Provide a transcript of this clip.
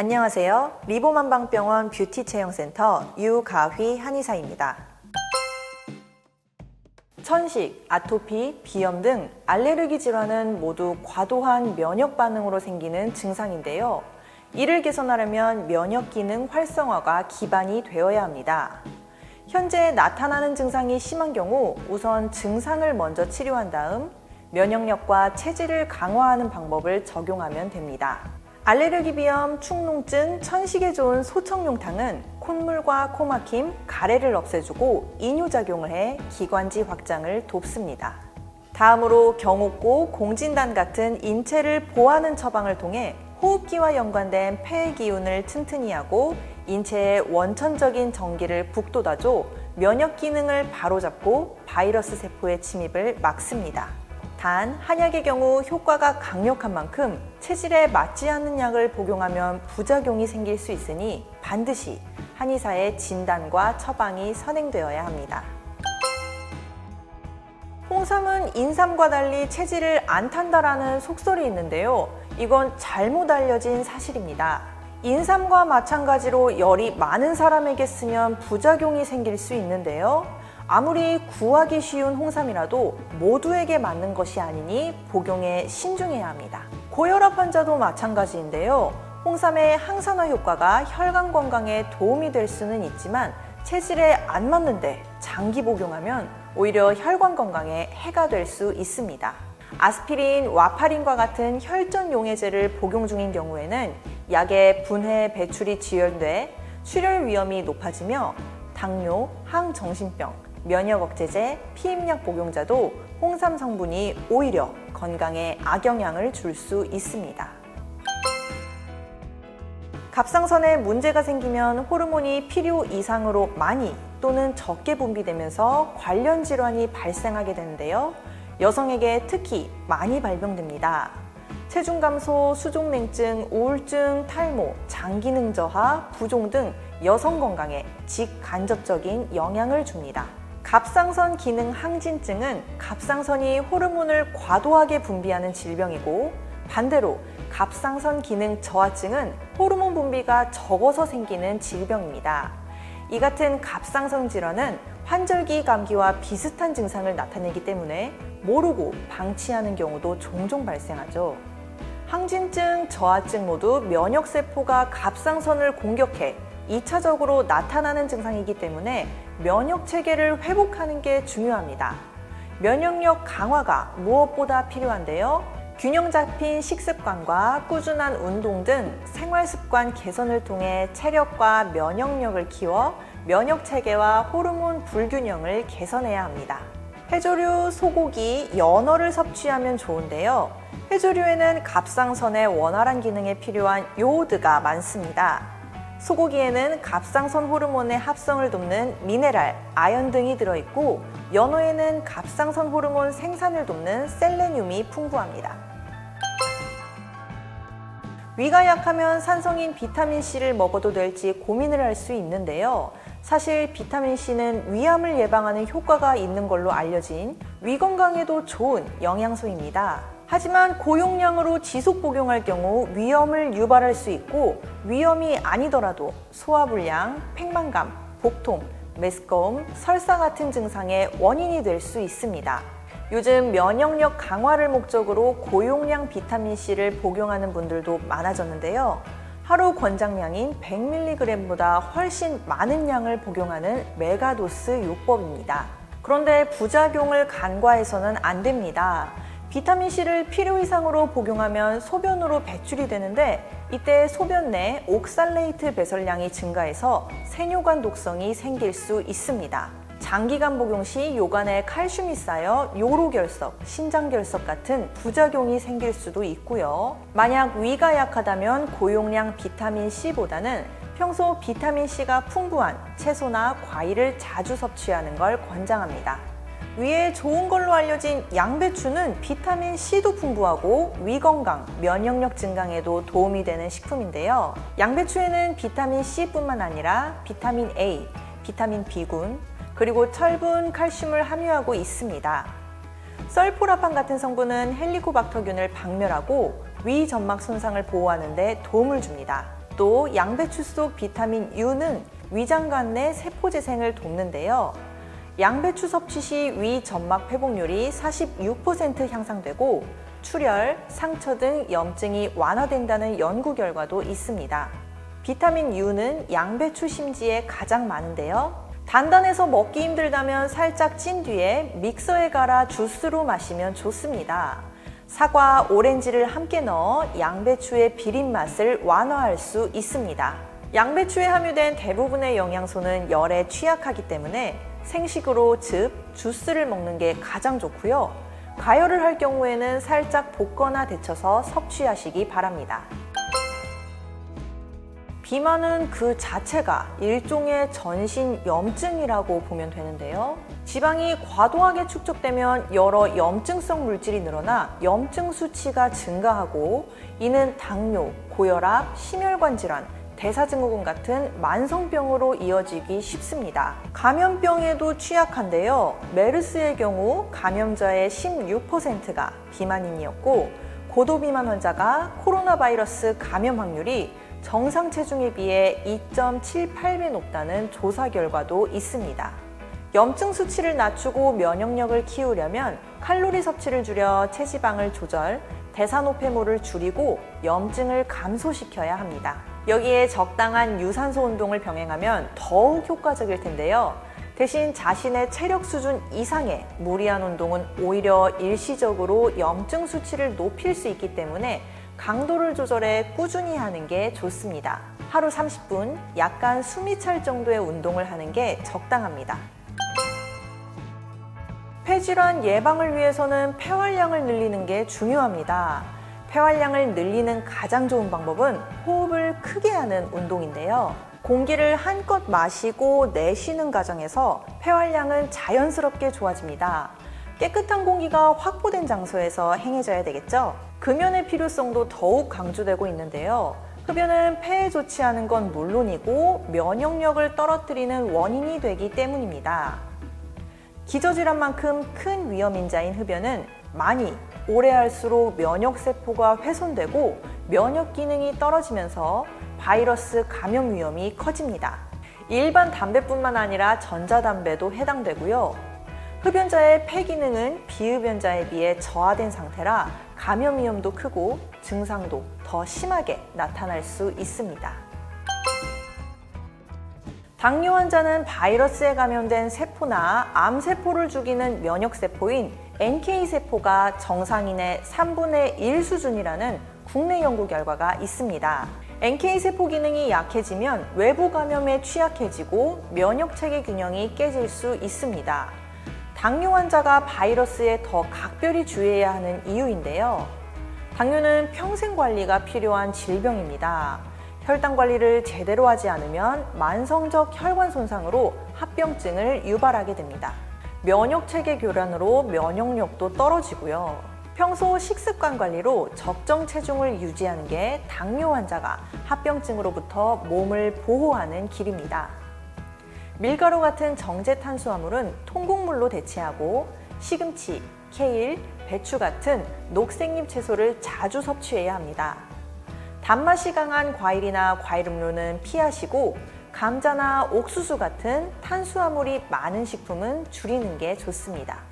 안녕하세요. 리보만방병원 뷰티 체형센터 유가휘 한의사입니다. 천식, 아토피, 비염 등 알레르기 질환은 모두 과도한 면역 반응으로 생기는 증상인데요. 이를 개선하려면 면역 기능 활성화가 기반이 되어야 합니다. 현재 나타나는 증상이 심한 경우 우선 증상을 먼저 치료한 다음 면역력과 체질을 강화하는 방법을 적용하면 됩니다. 알레르기 비염, 축농증, 천식에 좋은 소청룡탕은 콧물과 코막힘, 가래를 없애주고 이뇨작용을 해 기관지 확장을 돕습니다. 다음으로 경옥고, 공진단 같은 인체를 보하는 처방을 통해 호흡기와 연관된 폐의 기운을 튼튼히 하고 인체의 원천적인 전기를 북돋아줘 면역 기능을 바로잡고 바이러스 세포의 침입을 막습니다. 단 한약의 경우 효과가 강력한 만큼 체질에 맞지 않는 약을 복용하면 부작용이 생길 수 있으니 반드시 한의사의 진단과 처방이 선행되어야 합니다. 홍삼은 인삼과 달리 체질을 안 탄다라는 속설이 있는데요. 이건 잘못 알려진 사실입니다. 인삼과 마찬가지로 열이 많은 사람에게 쓰면 부작용이 생길 수 있는데요. 아무리 구하기 쉬운 홍삼이라도 모두에게 맞는 것이 아니니 복용에 신중해야 합니다. 고혈압 환자도 마찬가지인데요. 홍삼의 항산화 효과가 혈관 건강에 도움이 될 수는 있지만 체질에 안 맞는데 장기 복용하면 오히려 혈관 건강에 해가 될 수 있습니다. 아스피린, 와파린과 같은 혈전 용해제를 복용 중인 경우에는 약의 분해 배출이 지연돼 출혈 위험이 높아지며 당뇨, 항정신병, 면역 억제제, 피임약 복용자도 홍삼 성분이 오히려 건강에 악영향을 줄 수 있습니다. 갑상선에 문제가 생기면 호르몬이 필요 이상으로 많이 또는 적게 분비되면서 관련 질환이 발생하게 되는데요. 여성에게 특히 많이 발병됩니다. 체중 감소, 수족 냉증, 우울증, 탈모, 장 기능 저하, 부종 등 여성 건강에 직간접적인 영향을 줍니다. 갑상선 기능 항진증은 갑상선이 호르몬을 과도하게 분비하는 질병이고 반대로 갑상선 기능 저하증은 호르몬 분비가 적어서 생기는 질병입니다. 이 같은 갑상선 질환은 환절기 감기와 비슷한 증상을 나타내기 때문에 모르고 방치하는 경우도 종종 발생하죠. 항진증, 저하증 모두 면역세포가 갑상선을 공격해 2차적으로 나타나는 증상이기 때문에 면역 체계를 회복하는 게 중요합니다. 면역력 강화가 무엇보다 필요한데요. 균형 잡힌 식습관과 꾸준한 운동 등 생활 습관 개선을 통해 체력과 면역력을 키워 면역 체계와 호르몬 불균형을 개선해야 합니다. 해조류, 소고기, 연어를 섭취하면 좋은데요. 해조류에는 갑상선의 원활한 기능에 필요한 요오드가 많습니다. 소고기에는 갑상선 호르몬의 합성을 돕는 미네랄, 아연 등이 들어있고 연어에는 갑상선 호르몬 생산을 돕는 셀레늄이 풍부합니다. 위가 약하면 산성인 비타민C를 먹어도 될지 고민을 할 수 있는데요. 사실 비타민C는 위암을 예방하는 효과가 있는 걸로 알려진 위 건강에도 좋은 영양소입니다. 하지만 고용량으로 지속 복용할 경우 위염을 유발할 수 있고 위염이 아니더라도 소화불량, 팽만감, 복통, 메스꺼움, 설사 같은 증상의 원인이 될 수 있습니다. 요즘 면역력 강화를 목적으로 고용량 비타민C를 복용하는 분들도 많아졌는데요. 하루 권장량인 100mg보다 훨씬 많은 양을 복용하는 메가도스 요법입니다. 그런데 부작용을 간과해서는 안 됩니다. 비타민C를 필요 이상으로 복용하면 소변으로 배출이 되는데 이때 소변 내 옥살레이트 배설량이 증가해서 세뇨관 독성이 생길 수 있습니다. 장기간 복용 시 요관에 칼슘이 쌓여 요로결석, 신장결석 같은 부작용이 생길 수도 있고요. 만약 위가 약하다면 고용량 비타민C보다는 평소 비타민C가 풍부한 채소나 과일을 자주 섭취하는 걸 권장합니다. 위에 좋은 걸로 알려진 양배추는 비타민 C도 풍부하고 위 건강, 면역력 증강에도 도움이 되는 식품인데요. 양배추에는 비타민 C뿐만 아니라 비타민 A, 비타민 B군, 그리고 철분, 칼슘을 함유하고 있습니다. 썰포라판 같은 성분은 헬리코박터균을 박멸하고 위 점막 손상을 보호하는 데 도움을 줍니다. 또 양배추 속 비타민 U는 위장관 내 세포 재생을 돕는데요. 양배추 섭취 시 위 점막 회복률이 46% 향상되고 출혈, 상처 등 염증이 완화된다는 연구 결과도 있습니다. 비타민 U는 양배추 심지에 가장 많은데요. 단단해서 먹기 힘들다면 살짝 찐 뒤에 믹서에 갈아 주스로 마시면 좋습니다. 사과, 오렌지를 함께 넣어 양배추의 비린 맛을 완화할 수 있습니다. 양배추에 함유된 대부분의 영양소는 열에 취약하기 때문에 생식으로 즉 주스를 먹는 게 가장 좋고요. 가열을 할 경우에는 살짝 볶거나 데쳐서 섭취하시기 바랍니다. 비만은 그 자체가 일종의 전신 염증이라고 보면 되는데요. 지방이 과도하게 축적되면 여러 염증성 물질이 늘어나 염증 수치가 증가하고 이는 당뇨, 고혈압, 심혈관 질환, 대사증후군 같은 만성병으로 이어지기 쉽습니다. 감염병에도 취약한데요. 메르스의 경우 감염자의 16%가 비만인이었고 고도비만 환자가 코로나 바이러스 감염 확률이 정상 체중에 비해 2.78배 높다는 조사 결과도 있습니다. 염증 수치를 낮추고 면역력을 키우려면 칼로리 섭취를 줄여 체지방을 조절, 대사노폐물을 줄이고 염증을 감소시켜야 합니다. 여기에 적당한 유산소 운동을 병행하면 더욱 효과적일 텐데요. 대신 자신의 체력 수준 이상의 무리한 운동은 오히려 일시적으로 염증 수치를 높일 수 있기 때문에 강도를 조절해 꾸준히 하는 게 좋습니다. 하루 30분 약간 숨이 찰 정도의 운동을 하는 게 적당합니다. 폐질환 예방을 위해서는 폐활량을 늘리는 게 중요합니다. 폐활량을 늘리는 가장 좋은 방법은 호흡을 크게 하는 운동인데요. 공기를 한껏 마시고 내쉬는 과정에서 폐활량은 자연스럽게 좋아집니다. 깨끗한 공기가 확보된 장소에서 행해져야 되겠죠? 금연의 필요성도 더욱 강조되고 있는데요. 흡연은 폐에 좋지 않은 건 물론이고 면역력을 떨어뜨리는 원인이 되기 때문입니다. 기저질환만큼 큰 위험인자인 흡연은 많이 오래 할수록 면역 세포가 훼손되고 면역 기능이 떨어지면서 바이러스 감염 위험이 커집니다. 일반 담배뿐만 아니라 전자담배도 해당되고요. 흡연자의 폐 기능은 비흡연자에 비해 저하된 상태라 감염 위험도 크고 증상도 더 심하게 나타날 수 있습니다. 당뇨 환자는 바이러스에 감염된 세포나 암세포를 죽이는 면역세포인 NK세포가 정상인의 3분의 1 수준이라는 국내 연구 결과가 있습니다. NK세포 기능이 약해지면 외부 감염에 취약해지고 면역체계 균형이 깨질 수 있습니다. 당뇨 환자가 바이러스에 더 각별히 주의해야 하는 이유인데요. 당뇨는 평생 관리가 필요한 질병입니다. 혈당 관리를 제대로 하지 않으면 만성적 혈관 손상으로 합병증을 유발하게 됩니다. 면역 체계 교란으로 면역력도 떨어지고요. 평소 식습관 관리로 적정 체중을 유지하는 게 당뇨 환자가 합병증으로부터 몸을 보호하는 길입니다. 밀가루 같은 정제 탄수화물은 통곡물로 대체하고 시금치, 케일, 배추 같은 녹색잎 채소를 자주 섭취해야 합니다. 단맛이 강한 과일이나 과일 음료는 피하시고 감자나 옥수수 같은 탄수화물이 많은 식품은 줄이는 게 좋습니다.